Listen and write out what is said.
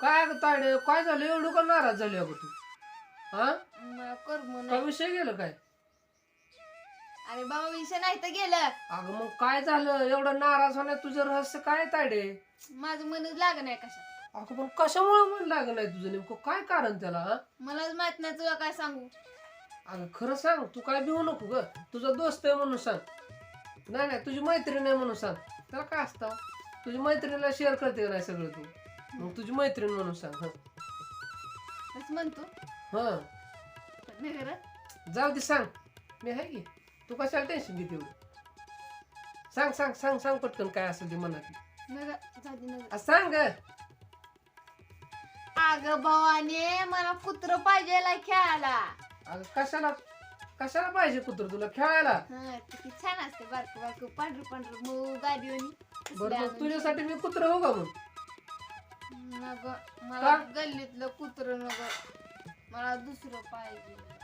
काय ग ताडे काय झालं? एवढं का नाराज झाली अगं तू? हा? मला कर्म का नाही विषय गेलं काय? अरे बाबा विषय नाही तर गेलं. अगं मग काय झालं? एवढं नाराज होण्यात तुझं रहस्य काय ताडे माझं मनच लाग नाही कशा अगं पण कशामुळे मन लागलं नाही तुझं नेमकं? काय कारण त्याला हा? मलाच माहीत नाही तुला काय सांगू? अगं खरं सांग तू काय भिवू नको ग. तुझा दोस्त आहे म्हणून सांग. नाही नाही तुझी मैत्रीण आहे म्हणून सांग. त्याला काय असतं? तुझी मैत्रिणीला शेअर करते का नाही सगळं तू? मग तुझी मैत्रीण म्हणून सांग हं. असं म्हणतो? हं. पण नाही खरं जाऊ दे सांग. मी आहे की. तू कशाला टेन्शन घेते एवढं? सांग सांग सांग सांग पटकन काय असेल ते मनात. जाऊ दे आ, सांग ग. अगं भावाने मला कुत्र पाहिजे खेळायला. अगं कशाला? कशाला पाहिजे कुत्र तुला खेळायला? हा किती छान असते बारक बारक पांढर पांढर मऊ मग तुझ्यासाठी मी कुत्र हो का मग? नग मला का? गल्लीतलं कुत्र नग मला दुसरं पाहिजे